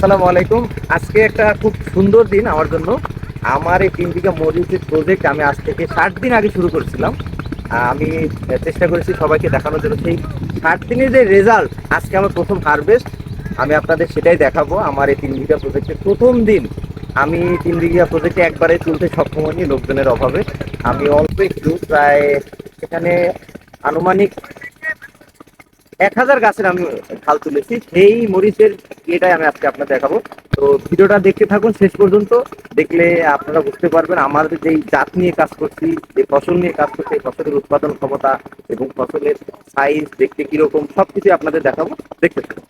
আসসালামু আলাইকুম। আজকে একটা খুব সুন্দর দিন আমার জন্য। আমার এই তিন বিঘা মরিচের প্রজেক্ট আমি আজ থেকে ষাট দিন আগে শুরু করেছিলাম। আমি চেষ্টা করেছি সবাইকে দেখানোর জন্য। সেই ষাট দিনের যে রেজাল্ট আজকে আমার প্রথম হারভেস্ট আমি আপনাদের সেটাই দেখাবো। আমার এই তিন বিঘা প্রজেক্টের প্রথম দিন। আমি তিন বিঘা প্রজেক্টে একবারে তুলতে সক্ষম হইনি লোকজনের অভাবে। আমি অল্প একটু প্রায় এখানে আনুমানিক এক হাজার গাছের আমি খাল তুলেছি। সেই মরিচের এটাই আমি আজকে আপনার দেখাবো। তো ভিডিওটা দেখতে থাকুন, শেষ পর্যন্ত দেখলে আপনারা বুঝতে পারবেন, আমার যেই জাত নিয়ে কাজ করছি, যে ফসল নিয়ে কাজ করছি ফসলের উৎপাদন ক্ষমতা এবং ফসলের সাইজ দেখতে কীরকম সব কিছুই আপনাদের দেখাবো। দেখতে থাকুন।